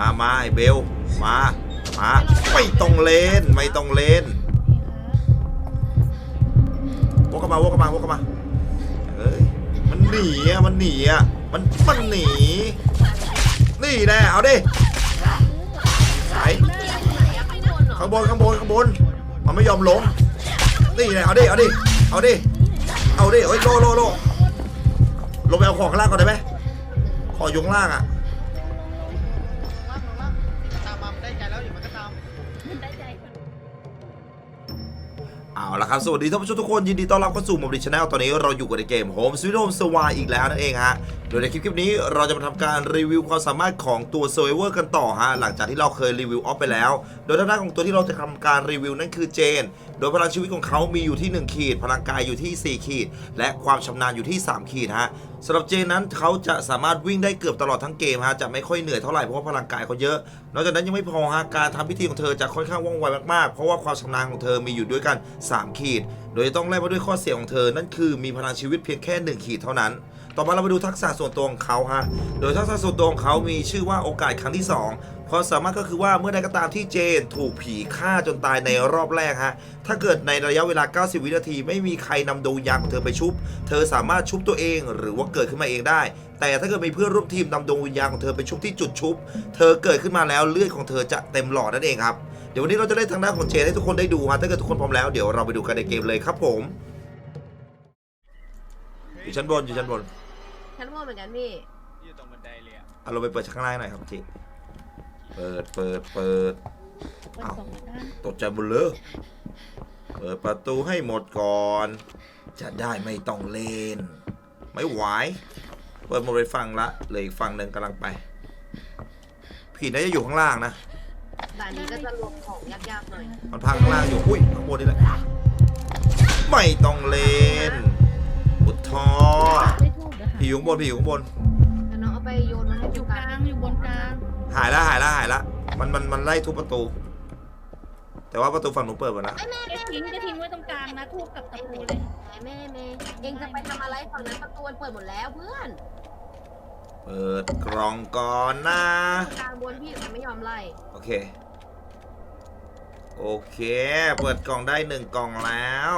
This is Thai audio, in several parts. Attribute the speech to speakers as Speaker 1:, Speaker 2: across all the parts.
Speaker 1: มามาไอเบล มา มา ไม่ต้องเลนไม่ต้องเลนวกกลับมาวกกลับมาวกกลับมาเอ้ย มันหนีอะ มันหนีอะ มัน มันหนี นี่แน่เอาดิไหนข้างบน ข้างบน ข้างบน มันไม่ยอมลง นี่แน่เอาดิ เอาดิ เอาดิ เอาดิเฮ้ยโลโลโลลงไปเอาของข้างล่างก่อนได้ไหมขออยู่ข้างล่างอะ เอาละครับ สวัสดีท่านผู้ชมทุกคนยินดีต้อนรับเข้าสู่มอ d ิชแนลตอนนี้เราอยู่กับในเกม Home Sweet Home s w a อีกแล้วนั่นเองฮะ โดยในคลิปคลิปนี้เราจะมาทำการรีวิวความสามารถของตัว Survivor กันต่อฮะหลังจากที่เราเคยรีวิวออฟไปแล้ว โดยทางด้านของตัวที่เราจะทำการรีวิวนั่นคือเจน โดยพลังชีวิตของเขามีอยู่ที่ 1 ขีด พลังกายอยู่ที่ 4 ขีด และความชำนาญอยู่ที่ 3 ขีดฮะสำหรับเจนนั้นเขาจะสามารถวิ่งได้เกือบตลอดทั้งเกมฮะจะไม่ค่อยเหนื่อยเท่าไหร่เพราะว่าพลังกายเขาเยอะ นอกจากนั้นยังไม่พอฮะการทำพิธีของเธอจะค่อนข้างว่องไวมากๆ เพราะว่าความชำนาญของเธอมีอยู่ด้วยกัน 3 ขีด โดยต้องแลกมาด้วยข้อเสียของเธอนั่นคือมีพลังชีวิตเพียงแค่ 1 ขีดเท่านั้น ต่อมาเรามาดูทักษะส่วนตัวของเขาฮะ โดยทักษะส่วนตัวของเขามีชื่อว่าโอกาสครั้งที่ 2 ความสามารถก็คือว่าเมื่อใดก็ตามที่เจนถูกผีฆ่าจนตายในรอบแรกฮะ ถ้าเกิดในระยะเวลา 90 วินาที ไม่มีใครนำดวงวิญญาณของเธอไปชุบ เธอสามารถชุบตัวเองหรือว่าเกิดขึ้นมาเองได้ แต่ถ้าเกิดมีเพื่อนร่วมทีมนำดวงวิญญาณของเธอไปชุบที่จุดชุบ เธอเกิดขึ้นมาแล้วเลือดของเธอจะเต็มหลอดนั่นเองครับ เดี๋ยววันนี้เราจะได้ทางด้านของเจนให้ทุกคนได้ดูฮะ ถ้าเกิดทุกคนพร้อมแล้วเดี๋ยวเราไปดูกันในเกมเลยครับผมอยู่ชั้นบนอยู่ชั้นบน
Speaker 2: นว่าเหมือนกันพี่
Speaker 3: อยู่ตรงบันไดเลยอะ
Speaker 1: เอาเราไปเปิดข้างล่างหน่อยครับจีเปิดเปิดเปิด
Speaker 4: เปิดสองด้าน
Speaker 1: ตกใจหมดเลยเปิดประตูให้หมดก่อน จะได้ไม่ต้องเลนไม่ไหวเปิดหมดไปฝั่งละเหลยอีกฝั่งหนึ่งกำลังไป ผีน่าจะอยู่ข้างล่างนะ
Speaker 2: ด่านนี้ก็จะรวมของยากๆหน่อย
Speaker 1: มันพังข้างล่างอยู่อุ้ยข้างบนนี่แหละไม่ต้องเลนอุดทอ
Speaker 4: ไม่ถูกนะคะ
Speaker 1: ผีอยู่ข้างบนผีอยู่ข้างบน
Speaker 2: แล้วน้องเอาไปโยนมาให้
Speaker 4: อ
Speaker 2: ดู
Speaker 4: ยู่
Speaker 2: กั
Speaker 4: กลางอยู่บนกลาง
Speaker 1: หายละหายละหายละมันมันมันไล่ทุบประตู แต่ว่าประตูฝั่งหนูเปิดหมดแล้ว
Speaker 4: จะทิ้งจะทิ้งไว้ตรงกลางนะทูบกับตะปูเลย
Speaker 2: แม่แม่เองจะไปทำอะไรฝั่งนั้นประตูมันเปิดหมดแล้วเพื่อน
Speaker 1: เปิดกล่องก่อนนะ
Speaker 2: กลางบนพี่มันไม่ยอมไล่
Speaker 1: โอเค โอเค เปิดกล่องได้หนึ่งกล่องแล้ว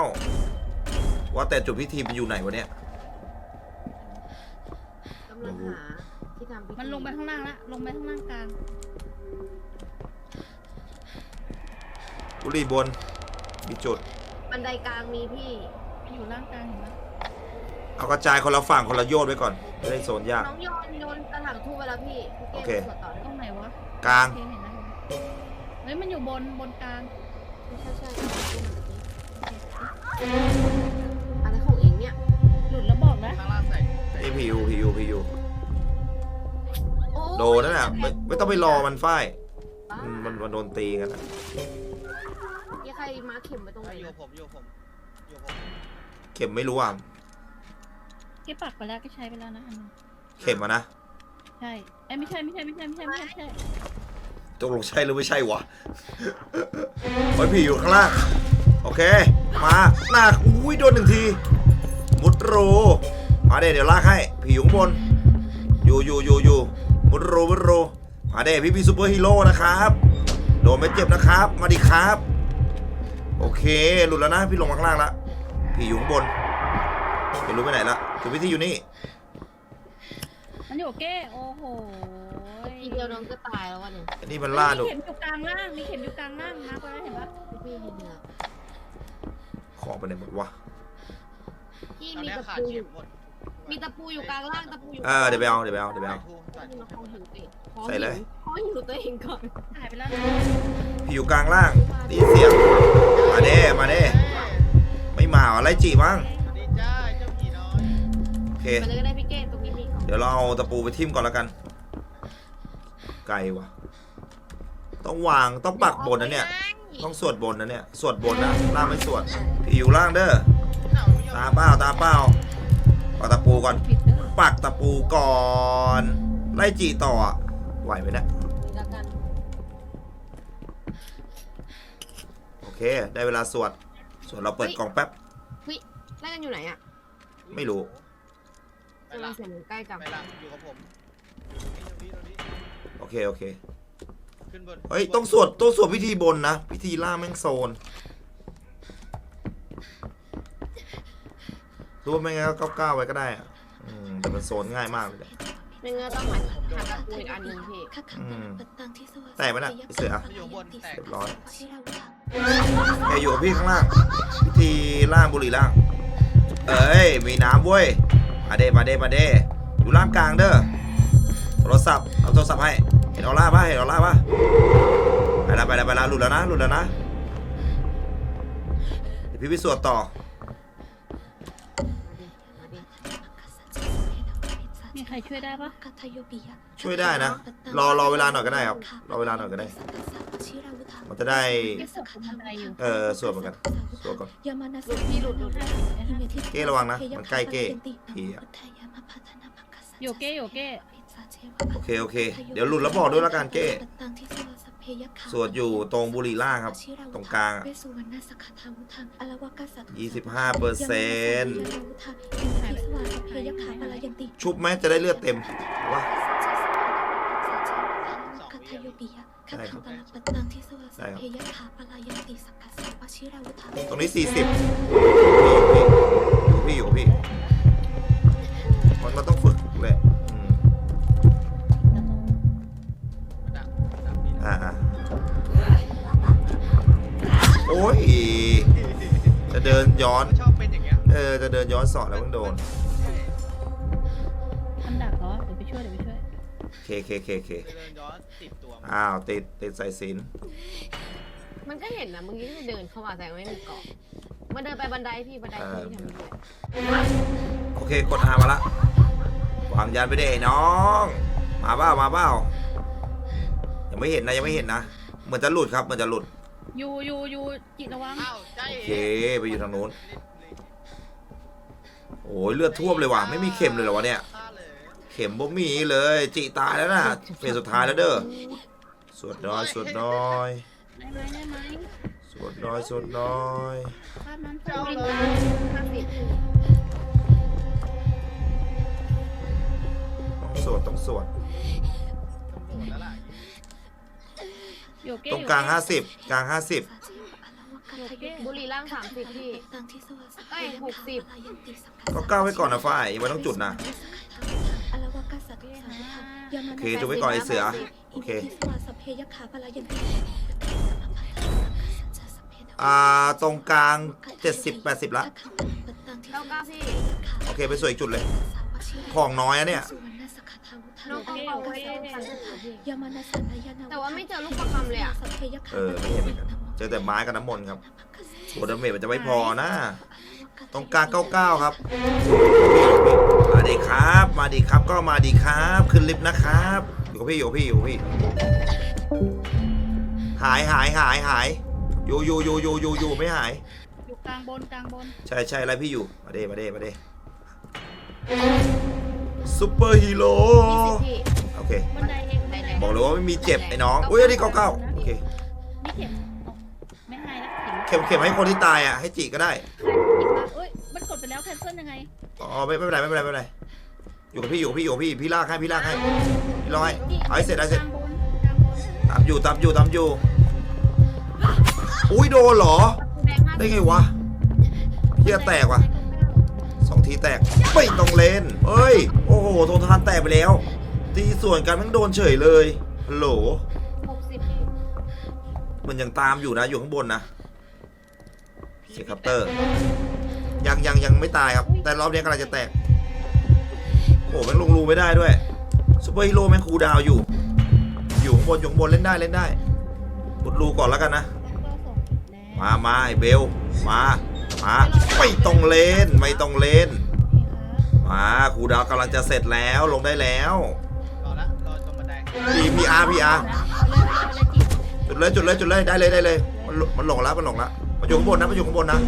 Speaker 1: ว่าแต่จุดพิธีมันอยู่ไหนวะเนี่ย
Speaker 2: กำลังหาที่ทำพิธี
Speaker 4: มันลงไปข้างล่างละลงไปข้างล่างกลาง
Speaker 1: บุหรี่บน มีจุด
Speaker 2: บันไดกลางมีพี่
Speaker 4: มันอยู่ล่างกลางเห็นไหม
Speaker 1: เอากระจายคนละฝั่งคนละโยนไว้ก่อนไม่ได้โซนยาก
Speaker 2: น้องโยนโยนกระถางทูบไปแล้วพี่พี่
Speaker 1: โอ
Speaker 2: เก
Speaker 1: เค
Speaker 2: มสวดต่อได้
Speaker 4: ตรงไหนวะ
Speaker 1: กลาง
Speaker 4: โอเคเห็นแล้วเฮ้ยมันอยู่บนบนกลาง
Speaker 2: ใช่ใช่อะ
Speaker 1: พียูพียูพียู
Speaker 2: โอ้
Speaker 1: โดนนั่นน่ะไม่ไม่ต้องไปรอมันฝ้าย
Speaker 2: บ้า
Speaker 1: มันมันมันโดนตีกันนะ
Speaker 2: นี่ใครมาเข็มไปตรงไหน
Speaker 3: อยู่
Speaker 2: นะ
Speaker 3: ผมอยู่ผมอยู่ผม
Speaker 1: เข็มไม่รู้อะ
Speaker 4: เก็บปักไปแล้วก็ใช้ไปแล้วนะอันนึง
Speaker 1: เข็มอะนะ
Speaker 4: ใช่ไอ้ยไม่ใช่ไม่ใช่ไม่ใช่ไม่ใช่ไม่ใช่ไม่ใช่
Speaker 1: ตกลงใช่หรือไม่ใช่วะโอ้ยผีอยู่ข้างล่างโอเค มาหน้าอุ้ยโดนหนึ่งที มุดรู มาเด้เดี๋ยวลากให้ผีอยู่ข้างบน อยู่อยู่อยู่อยู่มุดรูมุดรูมาเด้พี่พี่ซูเปอร์ฮีโร่นะครับ โดนไม่เจ็บนะครับ มาดิครับ โอเค หลุดแล้วนะ พี่ลงมาข้างล่างละผีอยู่ข้างบนไม่รู้ไปไหนละจุดพิธีอยู่นี่
Speaker 4: มันอยู่เก้โอ้โห
Speaker 2: ทีเดียวน้องก็ตายแล้ววะเนี่ย
Speaker 1: อันนี้มันล่าหนู
Speaker 4: มีเข็มอยู่กลางล่าง มีเข็มอยู่กลางล่างนะไปแล้วเห็นปะ
Speaker 2: พี่เห็นเนี่ย
Speaker 1: ของไปไหนหมดวะ
Speaker 2: พี่
Speaker 3: ตอน
Speaker 2: มี
Speaker 3: นี้
Speaker 2: ตะ
Speaker 3: ขาด
Speaker 2: ปู
Speaker 3: เข็มหมด
Speaker 2: มีตะปูอยู่กลางล่างตะปูอยู่
Speaker 1: เออเดี๋ยวไปเอาเดี๋ยวไปเอาเดี๋ยวไปเอา
Speaker 3: ทูใส่
Speaker 2: นี่มาคองหิวตัวเองขอ
Speaker 1: ใส่เลย
Speaker 2: ขอหิวตัวเองก่อน
Speaker 4: หายไปแล้วนะ
Speaker 1: ผีอยู่กลางล่างได้ยินเสียง มาเด้มาเด้ไม่มาเหรอไรจีมั้ง
Speaker 3: สวัสดีจ้าเจ้าผีน้อย
Speaker 1: โอเค
Speaker 2: ไปเลยก็ได้พี่เก้ตรงนี้มีของ
Speaker 1: เดี๋ยวเราเอาตะปูไปทิ่มก่อนแล้วกัน ไกลวะต้องวางต้องปักบนนะเนี่ย ต้องสวดบนนะเนี่ย สวดบนนะล่างไม่สวดผีอยู่ล่างเด้อ
Speaker 3: หนาวไม่ยอ
Speaker 1: ตามเป้าตาเป้า ปักตะปูก่อน
Speaker 4: ผิดเด้อ
Speaker 1: ปักตะปูก่อน ไล่จีต่ออะไหวไหมเนี่ย
Speaker 2: นี่แล้วกัน
Speaker 1: โอเค ได้เวลาสวดส่วนเราเปิดกล่องแป๊บ
Speaker 2: ไล่กันอยู่ไหนอะ
Speaker 1: ไม่รู้
Speaker 3: ไป
Speaker 2: ทำไม
Speaker 3: ละ
Speaker 2: เสียงมันใกล้จัง
Speaker 3: ไปละอยู่กับผมนี่ตรงนี้ตรงนี้
Speaker 1: โอเค โอเค
Speaker 3: ขึ้นบน
Speaker 1: เฮ้ย ต้องสวด ต้องสวดพิธีบนนะ พิธีล่างแม่งโซน รู้ไหมงั้นก็ก้าวก้าวๆไว้ก็ได้อะอืมแต่มันโซนง่ายมากเลย
Speaker 2: ในเงือต้องหาหาตะปูอีกอันหนึ่งพี่
Speaker 1: อืม
Speaker 5: แตกไหมน่ะพี่เสือ
Speaker 3: อยู่บนแตก
Speaker 1: เรียบร้อย แกอยู่กับพี่ข้างล่างพิธีล่างบุหรี่ล่าง เอ้ย มีน้ำเว้ย มาเด้มาเด้มาเด้อยู่ล่างกลางเด้อ โทรศัพท์ เอาโทรศัพท์ให้ เห็นออร่าป่ะเห็นออร่าป่ะไปแล้วไปแล้วไปแล้วหลุดแล้วนะหลุดแล้วนะ เดี๋ยวพี่ไปสวดต่อ
Speaker 4: มีใครช่วยได้ปะ
Speaker 1: ช่วยได้นะ รอรอเวลาหน่อยก็ได้ครับ รอเวลาหน่อยก็ได้ มันจะได้
Speaker 4: ไม่สบตรงบันไดอยู่
Speaker 1: เออสวดเหมือนกันสวดก่อน
Speaker 2: หลุดพี่หลุดหลุด
Speaker 1: เก้ระวังนะ มันใกล้เก้ผีอะ
Speaker 4: โยเก้โยเก้
Speaker 1: โอเคโอเค เดี๋ยวหลุดแล้วบอกด้วยละกันเก้ สวดอยู่ตรงบุหรี่ล่างครับ ตรงกลางอะ25เปอร์เซ็นต์ชุบไหมจะได้เลือดเต็มว่า
Speaker 5: ใช่ครับ
Speaker 1: ใช่ครับ
Speaker 5: ต
Speaker 1: ต
Speaker 5: ร
Speaker 1: รงง
Speaker 5: นี้
Speaker 1: นี้40พี่อยู่พี่อยู่พี่ ยจะเดินย้อน
Speaker 3: ชอบเป็นอย่างเงี้ย
Speaker 1: เออ จะเดินย้อนสอนแล้วเพิ่งโดน
Speaker 4: มันดักเหรอเดี๋ยวไปช่วยเดี๋ยวไปช่วย
Speaker 1: เคเคเคเค
Speaker 3: เดินย้อนติดตัว
Speaker 1: อ้าวติดติดสายสิน
Speaker 2: มันก็เห็นนะเมื่อกี้ที่เดินเข้ามาแต่ไม่มีเกาะมันเดินไปบันไดพี่บันไดที่ทำด้วย
Speaker 1: โอเคกดอามาละวางยันไปเด้ไอ้น้อง มาเปล่ามาเปล่ายังไม่เห็นนะยังไม่เห็นนะเหมือนจะหลุดครับเหมือนจะหลุด
Speaker 4: อ ยู่อยู่อยู่จิตระวัง
Speaker 3: อ้าวใจ
Speaker 1: โอเคไปอยู่ทางนู้น โอ้ยเลือดท่วมเลยว่ะไม่มีเข็มเลยเหรอวะเนี่ย
Speaker 3: ฆ่าเลย
Speaker 1: เข็มบ่มีเลยจิตายแล้วนะเฟสสุดท้ายแล้วเด้อสวดน้อยสวดน้อย
Speaker 4: ได้ไหมได้ไหม
Speaker 1: สวดน้อยสวดน้อย
Speaker 4: ภาพนั้น
Speaker 3: เจ้า
Speaker 4: ภาพ
Speaker 3: เล
Speaker 4: นั้น
Speaker 3: ย
Speaker 2: ห้าสิบ
Speaker 1: ต้องสวดต้องสวด
Speaker 3: ตำรวจแล้วล่ะ
Speaker 4: โยเก้
Speaker 1: ตรงกลาง
Speaker 4: โยเ50
Speaker 1: กลาง 50
Speaker 2: บุหรี่ล่างสามสิบพี่เอ้ยหกสิบ
Speaker 1: ก็ก้าวไว้ก่อนนะฝ้ายยังไม่ต้องจุดนะ โอเคจุดไว้ก่อนไอ้เสือ โอเค อ่า ตรงกลาง 70 80 ละ
Speaker 2: เก้าเก้าพี่
Speaker 1: โอเค ไปสวยอีกจุดเลย ของน้อยอะเนี่ย
Speaker 2: น้องเอาเอาไว้พันพี่แต่
Speaker 5: แต่
Speaker 2: ว่า
Speaker 5: ว่า
Speaker 2: ไม่
Speaker 5: ไม่
Speaker 2: เจ
Speaker 5: เจ
Speaker 2: อ
Speaker 5: อ
Speaker 2: ลู
Speaker 5: ลู
Speaker 2: ก
Speaker 5: ก
Speaker 2: ประ
Speaker 5: ประ
Speaker 2: คำ
Speaker 5: คำ
Speaker 2: เล
Speaker 5: เลยย
Speaker 2: อะ
Speaker 5: อะ
Speaker 1: เออไม่เห็นเหมือนกัน เจอแต่ไม้กับน้ำมนต์ครับโบดาเมจมันจะไม่พอนะตรงกลาง99 ครับ มาดีครับ มาดีครับก็มาดีครับ ขึ้นลิฟต์นะครับ อยู่กับพี่อยู่กับพี่อยู่กับพี่ หายหายหายหายอยู่อยู่อยู่อยู่อยู่อยู่ไม่หาย
Speaker 4: อยู่กลางบนกลางบน
Speaker 1: ใช่ใช่อะไรพี่อยู่ มาเด้มาเด้มาเด้ ซูเปอร์ฮีโร่
Speaker 2: ยี่สิบพี่
Speaker 1: โอเค
Speaker 4: บันไดเองบันได
Speaker 1: บอกเลยว่าไม่มีเจ็บไอ้น้องอุ้ยอันนี้เก้าเก้าโอเค
Speaker 4: ไม่เข็มเอาไม่ให้แล้ว
Speaker 1: เข็มเข็มให้คนที่ตายอะให้จีก็ได้
Speaker 4: เอ้ยมันกดไปแล้วแคนเซิลยังไง
Speaker 1: อ๋อไม่ไม่เป็นไรไม่เป็นไรไม่เป็นไรอยู่กับพี่อยู่กับพี่อยู่กับพี่พี่ลากให้พี่ลากให้พี่ลากให้เอาให้เสร็จเอาให้เสร็จ
Speaker 4: กลางบนกลางบน
Speaker 1: ตามอยู่ตามอยู่ตามอยู่อุ้ยโดนเหรอ
Speaker 2: แดงห้า
Speaker 1: ได้ไงวะเฮียแตกว่ะ สองทีแตกไม่ต้องเล่นเอ้ย โอ้โหโทนทานแตกไปแล้ว ตีส่วนกันมันโดนเฉยเลยฮัลโหล
Speaker 2: หกสิบพี่
Speaker 1: มันยังตามอยู่นะอยู่ข้างบนนะเซคัปเตอร์ยังยังยังไม่ตายครับ แต่รอบนี้กำลังจะแตกโอ้โหแมันลงรูไม่ได้ด้วยซูเปอร์ฮีโร่แม่งคูลดาวน์อยู่ อยู่ข้างบนอยู่ข้างบนเล่นได้เล่นได้บุดรูก่อนแล้วกันนะ
Speaker 4: แล้วก็ส่งแล้ว
Speaker 1: มามาไอ้เบล มา มาไม่ต้องเล่นไม่ต้องเล่นมาครูดาวกำลังจะเสร็จแล้วลงได้แล้ว
Speaker 3: รอละรอตรงบันได
Speaker 1: พีพีอาร์พีอาร์
Speaker 4: เอาเลยเอาเลยจิต
Speaker 1: จุดเลยจุดเลยจุดเลยได้เลยได้เลย มันหลมันหลงแล้วมันหลงแล้วมันอยู่ข้างบนนะมันอยู่ข้างบนนะ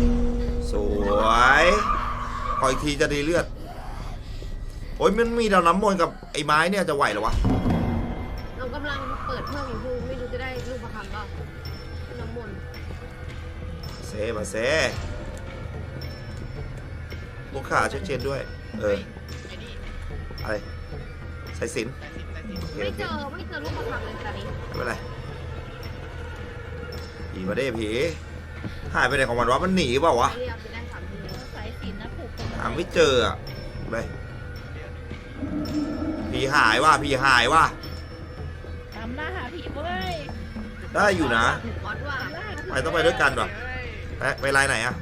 Speaker 1: สวยขออีกทีจะดีเลือดโอ้ยมันมีดาวน้ำมนต์กับไอ้ไม้เนี่ยจะไหวเหรอวะ
Speaker 2: เรากำลังเปิดเพิ่มอีกคือไม่รู้จะได้ลูกประคำเปล่าน้ำมนต์
Speaker 1: เซมาเซลูก ขาช่วยเชนด้วย เออ
Speaker 3: ไอ้นี่
Speaker 1: อะไรสายสิน
Speaker 3: แต่สิแต่สิ
Speaker 1: โอเค
Speaker 2: ไม่
Speaker 1: โอเค
Speaker 2: เจอไม่เจอลูกประคำเลยตอนนี้
Speaker 1: ไม่เป็นไรผีมาได้ผีหายไปไหนของมันวะมันหนีเปล่าวะ
Speaker 2: เรียกไปได้สามที
Speaker 4: สายสิญจนนะผูกตรง
Speaker 1: หาไม่เจออะเลยผีหายว่ะผีหายว่ะ
Speaker 4: ตามล่าหาผีเว้ย
Speaker 1: ได้อยู่นะ
Speaker 2: ถูกคอสว่ะ
Speaker 4: ตามล่าหาผี
Speaker 1: ไปต้องไปด้วยกันว่ะไปไปไลน์ไหนอะ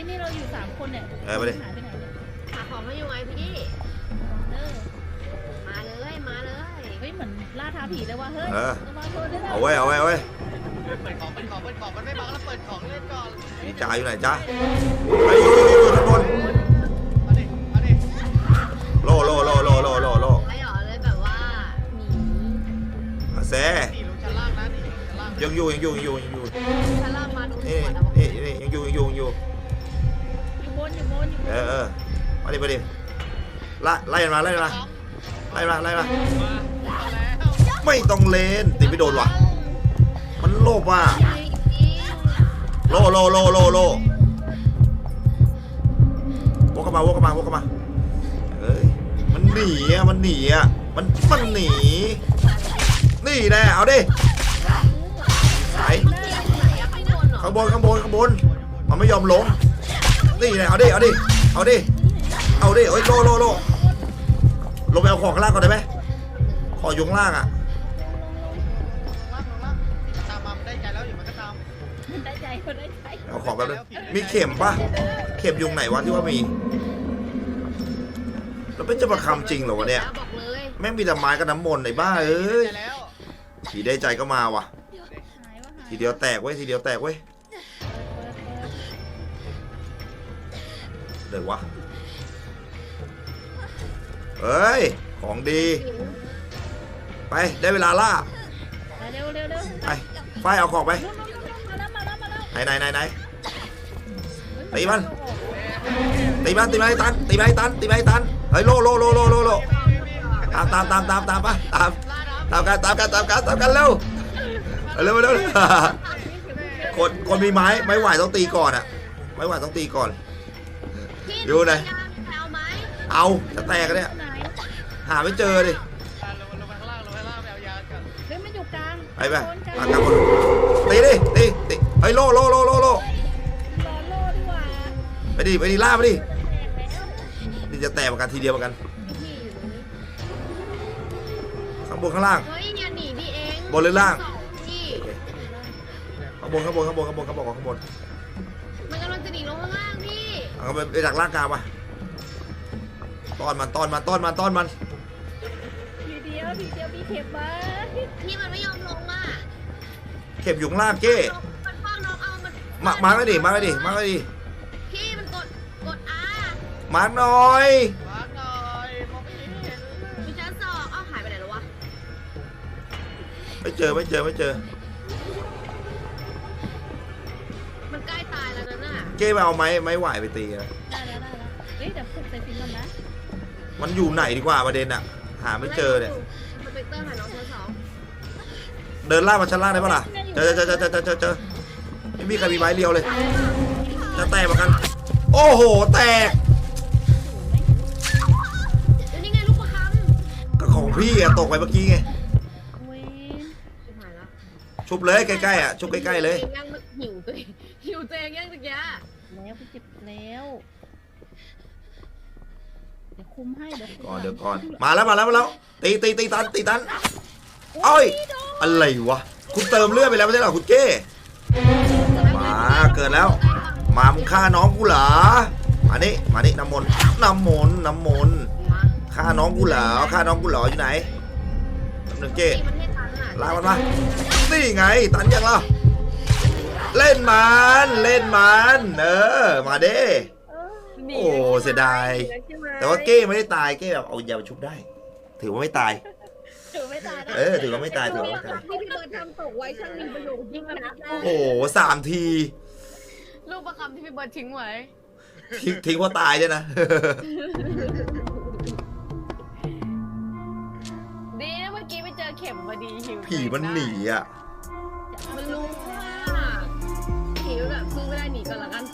Speaker 4: อ้ยนี่เราอยู่สามคนเนี่ย
Speaker 1: เออไปดิ
Speaker 4: หายไปไหนเนี่ย
Speaker 2: หาของไม่อยู่ไงพี่
Speaker 4: เออ
Speaker 2: มาเลยมาเลย
Speaker 4: เฮ้ยเหมือนล่าท้าผีเลยว่ะเฮ้ย
Speaker 1: เออ
Speaker 4: ระวังตัวด้วยนะ
Speaker 1: เอาไว้เอาไว้เอาไว้
Speaker 3: เปิดของเปิดของเปิดของมันไม่บังแล้วเปิดของเล่นก่อน
Speaker 1: นี่จ๋าอยู่ไหนจ๊ะไอ้ยอยู่อยู่อยู่ข้างบน
Speaker 3: มาดิมาดิ
Speaker 1: โลโลโลโลโลโลโล
Speaker 2: ไม่หรอเลยแบบว่าหนี
Speaker 1: อาแซ
Speaker 3: นี่ลงชั้นล่างนะนี่ลงชั้นล่าง
Speaker 1: ยังอยู่ยังอยู่ยังอยู่ยังอยู่
Speaker 2: ฉันล่ามาดู
Speaker 1: นี่
Speaker 2: หัวนะ
Speaker 1: นี่ นอยู่
Speaker 4: บน
Speaker 1: เออเออมาดิมาดิไล่ไล่มาไล่มาไล่มาไล่มา
Speaker 3: มาแล้ว
Speaker 1: ไม่ต้องเลนตีไม่โดนว่ะ มันโลภว่ะโลโลโลโลโลวกเข้ามาวกเข้ามาวกเข้ามาเอ้ยมันหนีอะมันหนีอะมันมันหนี นี่แน่เอาดิไหน
Speaker 2: ข้างบน
Speaker 1: ข้างบนข้างบนมันไม่ยอมลง นี่แน่เอาดิ เอาดิ เอาดิ เอาดิโอ้ยโลโลโลลงไปเอาของข้างล่างก่อนได้ไหมขออยข้างล่างอะ
Speaker 3: ล่างลงล่างนี่ตามมามันได้ใจแล้วอยู่มันก็ตาม
Speaker 4: มันได้ใจคนได้ใจ
Speaker 1: เอาของแป๊บนึงมีเข็มปะเข็มยุงไหนวะที่ว่ามีแล้วเป็นจะประคำจริงเหรอวะเนี่ย
Speaker 2: บอกเลย
Speaker 1: แม่งมีแต่ไม้กับน้ำมนต์ไอ้บ้าเอ้ย
Speaker 3: ใจแล้ว
Speaker 1: ผีได้ใจก็มาว่ะ
Speaker 4: หายว่าหาย
Speaker 1: ทีเดียวแตกเว้ยทีเดียวแตกเว้ย
Speaker 4: เล
Speaker 1: ยวะเอ้ย ของดี ไป ได้เวลาล่า
Speaker 4: ไปเร็วเร็วเร็ว
Speaker 1: ไปไฟเอาของไป
Speaker 4: มาแล้วมาแล้วมาแล้ว
Speaker 1: ไหนไหนไหนไหน ตีมัน ตีมันตีมันให้ตัน ตีมันให้ตัน ตีมันให้ตัน เฮ้ยโลโลโลโลโลโลตามตามตามตามตามไปตาม ตามกันตามกันตามกันตามกันเร็วเร็วเร็วคนคนมีไม้ ไม้ไหวต้องตีก่อนอะไม้ไหวต้องตีก่อน
Speaker 2: พี่
Speaker 1: อยู่ไหน
Speaker 2: เอาไหม
Speaker 1: เอาจะแตกกันเนี่ย
Speaker 4: ไหน
Speaker 1: หาไม่เจอดิ
Speaker 3: อะลงลงไปข้างล่างลงไปข้างล่างไปเอายาก่อน
Speaker 4: เฮ้ยมันอยู่กลาง
Speaker 1: ไปไป
Speaker 4: โดนกลาง
Speaker 1: ปากกาหมดตีดิตีตีเฮ้ยโลโลโลโลโล
Speaker 4: รอโล่ดีกว่า
Speaker 1: ไปดิไปดิล่าไปดิ
Speaker 4: จะแตกแล้ว
Speaker 1: นี่จะแตกเหมือนกันทีเดียวเหมือนกัน
Speaker 2: พี่อยู่ตรงนี้
Speaker 1: ข้างบนข้างล่าง
Speaker 2: เฮ้ยอย่าหนีดิเอง
Speaker 1: บนหรือล่าง
Speaker 2: สพี่
Speaker 1: ข้างบนข้างบนข้างบนข้างบนข้างบนข้างบน
Speaker 2: มัน
Speaker 1: เอาไปไปจากล่างกลางมาต้อนมันต้อนมันต้อนมันต้อนมัน
Speaker 4: ทีเดียวทีเดียวมีเข็มมา
Speaker 2: พี่มันไม่ยอมลงอะ
Speaker 1: เข็มอยู่ข้างล่างเก้
Speaker 2: มันฟังน้องเอามัน
Speaker 1: มามาร์กไว้ดิมาร์กไว้ดิมาร์กไว้ดิ
Speaker 2: พี่มันกดกดอา
Speaker 1: มาร์กหน่อย
Speaker 3: มาหน่อยมองไม่เห็น
Speaker 2: มีชั้นสองเอ้าหายไปไหนแล้ววะ
Speaker 1: ไม่เจอไม่เจอไม่เจอ เก้ไปเอาไม้ไม้ไหวไปตีนะ
Speaker 4: ได้แล้วได้แล้วเฮ้ยเดี๋ยวปลุกใส่ฟิล์มก่อนนะ
Speaker 1: มันอยู่ไหนดีกว่าประเด็นอะหาไม่เจอเนี่ย
Speaker 2: สเปกเตอร์หาน้องชั้นสอง
Speaker 1: เดินล่ากมาชั้นล่างได้ปะล่ะเจอเจอเจอเจอเจอเจอเจอไม่มีใครมีไม้เรียวเลย จะแตกเหมือนกัน โอ้โหแตก
Speaker 2: เดี๋ยวนี้ไงลูกประคำ
Speaker 1: ก็ของพี่อะตกไปเมื่อกี้ไง
Speaker 4: เว้ย
Speaker 2: ชิบหายแล้ว
Speaker 1: ชุบเลยใกล้ๆอะชุบใกล้ๆเลย
Speaker 2: ยังหิวตัวเองหิวตัวเองยังตะกี้
Speaker 4: แล้วพี่เจ็บแล้ว เดี๋ยวคุมให้ เดี๋ยวคุม
Speaker 1: ก่อนเดี๋ยวก่อน มาแล้วมาแล้วมาแล้ว ตีตีตีตันตีตันเอ้ยอะไรวะ คุณเติมเลือดไปแล้วไม่ใช่เหรอคุณเก้มาเกิดแล้ว มามึงฆ่าน้องกูเหรอมานี่มานี่น้ำมนต์น้ำมนต์น้ำมนต์ฆ่าน้องกูเหรอฆ่าน้องกูเหรออยู่ไหนน้ำหนึ่งเก้ลากมันมานี่ไง ตันยังล่ะ เล่นมันเล่นมันเออ มาเด้ โอ้เสียดาย แต่ว่าเก้ไม่ได้ตายเก้แบบเอายามาชุบได้ ถือว่าไม่ตาย
Speaker 4: ถือไม่ตายนะ
Speaker 1: เออ ถือว่าไม่ตายถือว่าไม่ตาย
Speaker 2: ที่พี่เบิร์ดทำตกไว้ช่างมีประโยชน์ยิ่งนะ
Speaker 1: โอ้โหสามที
Speaker 2: ลูกประคำที่พี่เบิร์ดทิ้งไว้
Speaker 1: ทิ้งทิ้งว่าตายด้วยนะ
Speaker 2: ดีนะเมื่อกี้ไปเจอเข็มพอดีหิว
Speaker 1: ผีมันหนีอะ
Speaker 2: มันรู้ว่าหิว แบบสู้ไม่ได้หนีก่อนละกัน